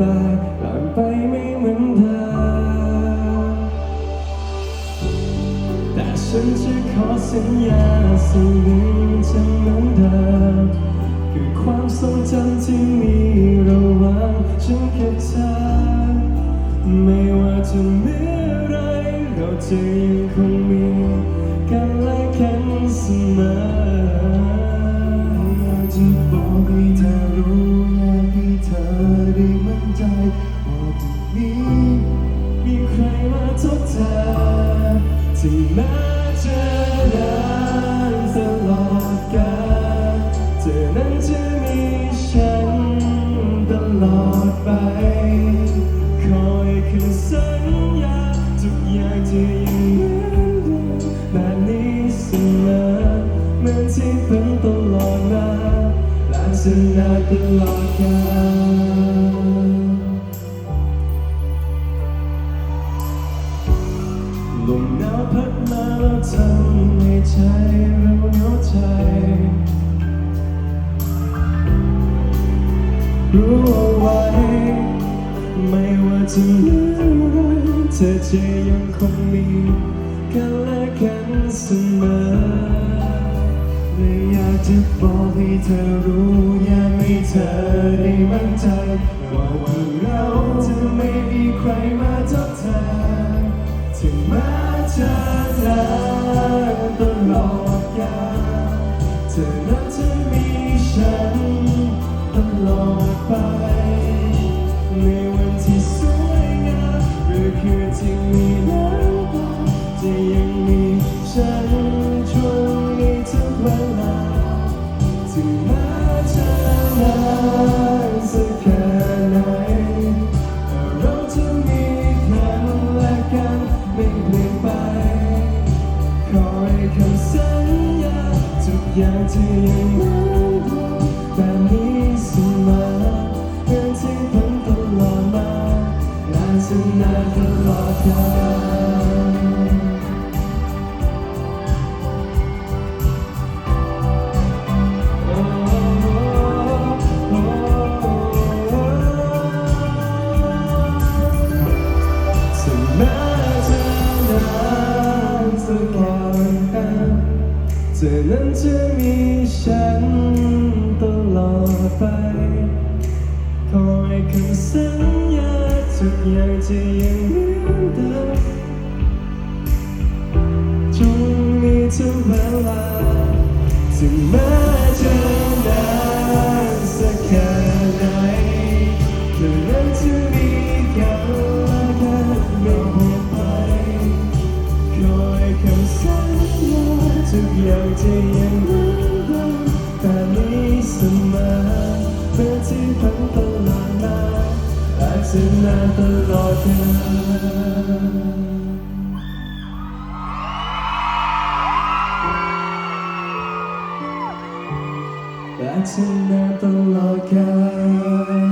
ปลาผ่านไปไม่เหมือนเธอ แต่ฉันจะขอสัญญาสิ่งหนึ่งจะเหมือนเดิมคือความทรงจำที่มีระหว่างฉันกับเธอ ไม่ว่าจะเมื่อไรเราจะยังคงมี ใจว่าตรงนี้มีใครมาทดแทนถึงแม้จะนานตลอดกาลเธอนั้นจะมีฉันตลอดไป คอยคำสัญญาทุกอย่างจะยังเหมือนเดิมแบบนี้เสมอเหมือนที่เป็นตลอดมาและจ ลมหนาวพัดมาแล้วทำให้ใจเราเหงาใจ รู้เอาไว้ ไม่ว่าจะเมื่อไรเธอจะยังคงมีกันและกันเสมอและอยากจะบอกให้เธอรู้อยากให้เธอได้มั่นใจว่าวัน มาแม้จะนานตลอดกาล อย่างจะยังเหมือนแบบนี้เสมอเรื่องที่พันตลอดมาและจะนานตลอดกาล ธอนั้นจะมีฉันตลอดไป คอยคำสัญญาทุกอย่างจะยังเหมือนเดิมจงมีทุกเวลาถึงแม้ ทุกอยังเหมือนเดิมแต่นี้เสมอเพื่อที่พันตลอดมาและจะนานตลอดกาลและจะนานตลอดกาล